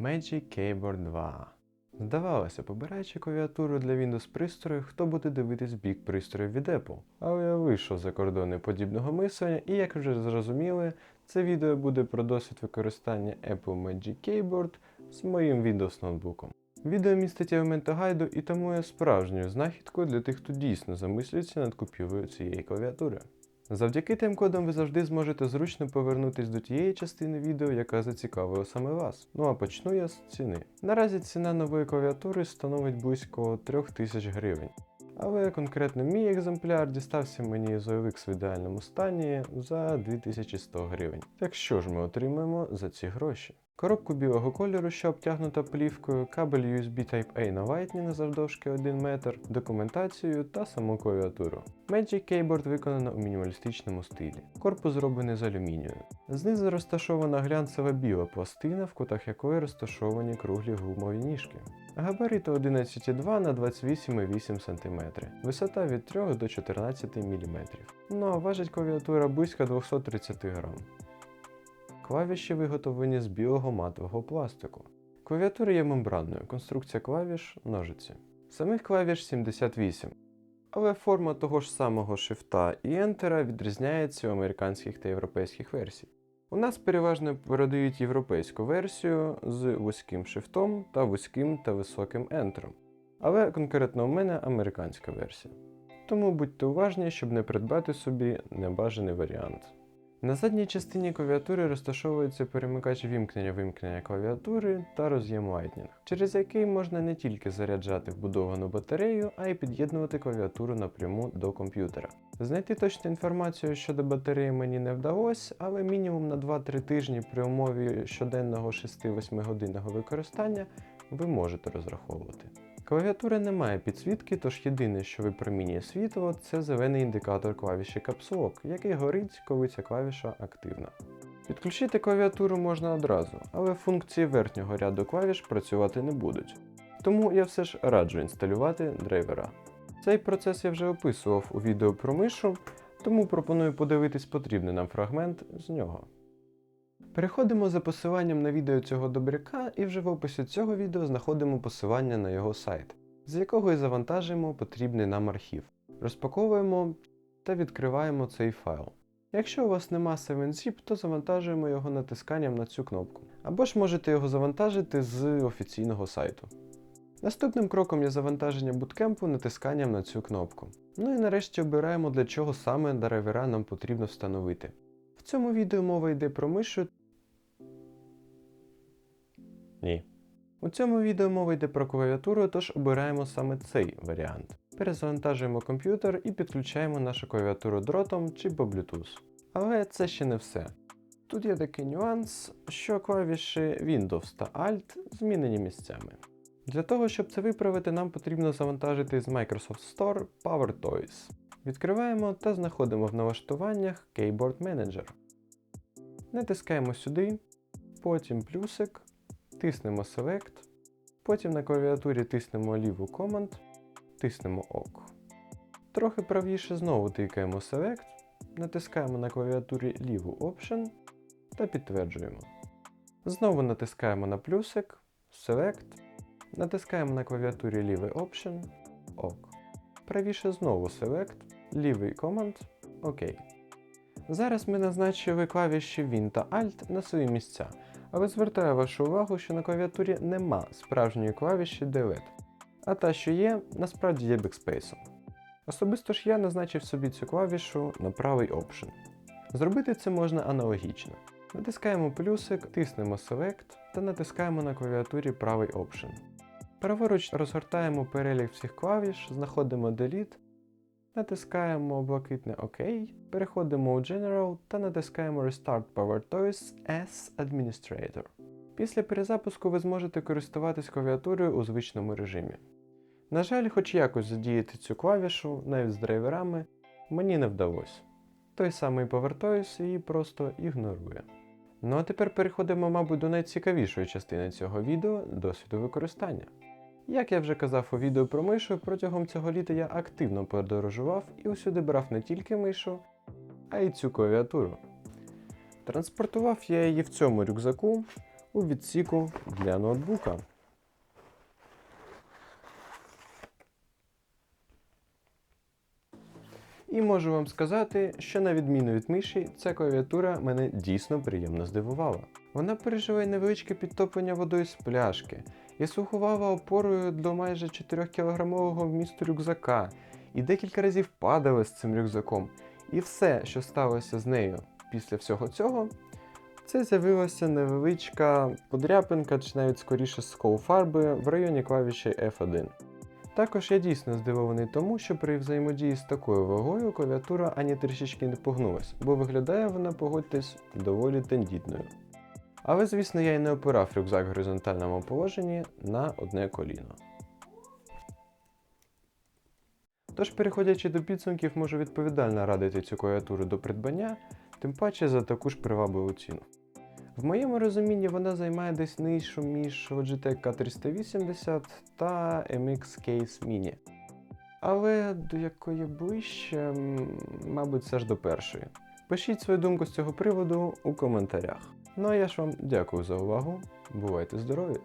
Magic Keyboard 2. Здавалося, побираючи клавіатуру для Windows пристрою, хто буде дивитись бік пристроїв від Apple. Але я вийшов за кордони подібного мислення, і як вже зрозуміли, це відео буде про досвід використання Apple Magic Keyboard з моїм Windows ноутбуком. Відео містить елементи гайду і тому є справжньою знахідкою для тих, хто дійсно замислюється над купівлею цієї клавіатури. Завдяки тайм-кодам ви завжди зможете зручно повернутись до тієї частини відео, яка зацікавила саме вас. Ну а почну я з ціни. Наразі ціна нової клавіатури становить близько 3000 гривень. Але конкретно мій екземпляр дістався мені з OLX в ідеальному стані за 2100 гривень. Так що ж ми отримаємо за ці гроші? Коробку білого кольору, що обтягнута плівкою, кабель USB Type-A на Lightning завдовжки 1 метр, документацію та саму клавіатуру. Magic Keyboard виконана у мінімалістичному стилі. Корпус зроблений з алюмінію. Знизу розташована глянцева біла пластина, в кутах якої розташовані круглі гумові ніжки. Габарити 11,2 на 28,8 см, висота від 3 до 14 мм. Ну а важить клавіатура близько 230 грам. Клавіші виготовлені з білого матового пластику. Клавіатура є мембранною, конструкція клавіш ножиці. Самих клавіш 78, але форма того ж самого шифта і ентера відрізняється у американських та європейських версій. У нас переважно передають європейську версію з вузьким шифтом та вузьким та високим ентером. Але конкретно у мене американська версія. Тому будьте уважні, щоб не придбати собі небажаний варіант. На задній частині клавіатури розташовується перемикач вімкнення-вимкнення клавіатури та роз'єм Lightning, через який можна не тільки заряджати вбудовану батарею, а й під'єднувати клавіатуру напряму до комп'ютера. Знайти точну інформацію щодо батареї мені не вдалося, але мінімум на 2-3 тижні при умові щоденного 6-8 годинного використання ви можете розраховувати. Клавіатура не має підсвітки, тож єдине, що випромінює світло, це зелений індикатор клавіші Caps який горить, коли ця клавіша активна. Підключити клавіатуру можна одразу, але функції верхнього ряду клавіш працювати не будуть. Тому я все ж раджу інсталювати драйвера. Цей процес я вже описував у відео про мишу, тому пропоную подивитись потрібний нам фрагмент з нього. Переходимо за посиланням на відео цього добряка і вже в описі цього відео знаходимо посилання на його сайт, з якого і завантажуємо потрібний нам архів. Розпаковуємо та відкриваємо цей файл. Якщо у вас нема 7zip, то завантажуємо його натисканням на цю кнопку. Або ж можете його завантажити з офіційного сайту. Наступним кроком є завантаження буткемпу натисканням на цю кнопку. Ну і нарешті обираємо, для чого саме драйвера нам потрібно встановити. В цьому відео мова йде про мишу. Ні. У цьому відео мова йде про клавіатуру, тож обираємо саме цей варіант. Перезавантажуємо комп'ютер і підключаємо нашу клавіатуру дротом чи по Bluetooth. Але це ще не все. Тут є такий нюанс, що клавіші Windows та Alt змінені місцями. Для того, щоб це виправити, нам потрібно завантажити з Microsoft Store PowerToys. Відкриваємо та знаходимо в налаштуваннях Keyboard Manager. Натискаємо сюди, потім плюсик, тиснемо Select, потім на клавіатурі тиснемо ліву Command, тиснемо ОК. Трохи правіше знову тикаємо Select, натискаємо на клавіатурі ліву Option та підтверджуємо. Знову натискаємо на плюсик, Select, натискаємо на клавіатурі лівий Option, ОК. Правіше знову Select, лівий Command, ОК. Зараз ми назначили клавіші Win та Alt на свої місця, але звертаю вашу увагу, що на клавіатурі нема справжньої клавіші Delete, а та, що є, насправді є бекспейсом. Особисто ж я назначив собі цю клавішу на правий Option. Зробити це можна аналогічно. Натискаємо плюсик, тиснемо Select та натискаємо на клавіатурі правий Option. Праворуч розгортаємо перелік всіх клавіш, знаходимо Delete, натискаємо блакитне ОК, переходимо у General та натискаємо Restart PowerToys as Administrator. Після перезапуску ви зможете користуватись клавіатурою у звичному режимі. На жаль, хоч якось задіяти цю клавішу, навіть з драйверами, мені не вдалося. Той самий PowerToys її просто ігнорує. Ну а тепер переходимо, мабуть, до найцікавішої частини цього відео досвіду використання. Як я вже казав у відео про мишу, протягом цього літа я активно подорожував і усюди брав не тільки мишу, а й цю клавіатуру. Транспортував я її в цьому рюкзаку, у відсіку для ноутбука. І можу вам сказати, що на відміну від миші, ця клавіатура мене дійсно приємно здивувала. Вона переживає невеличке підтоплення водою з пляшки і слугувала опорою до майже 4 кілограмового вмісту рюкзака, і декілька разів падала з цим рюкзаком. І все, що сталося з нею після всього цього, це з'явилася невеличка подряпинка, чи навіть скоріше скол фарби в районі клавіші F1. Також я дійсно здивований тому, що при взаємодії з такою вагою клавіатура ані трішечки не погнулась, бо виглядає вона, погодьтесь, доволі тендітною. Але, звісно, я й не опирав рюкзак в горизонтальному положенні на одне коліно. Тож, переходячи до підсумків, можу відповідально радити цю клавіатуру до придбання, тим паче за таку ж привабливу ціну. В моєму розумінні вона займає десь нишу між Logitech K380 та MX Case Mini. Але до якої ближче, мабуть, все ж до першої. Пишіть свою думку з цього приводу у коментарях. Ну а я ж вам дякую за увагу. Бувайте здорові!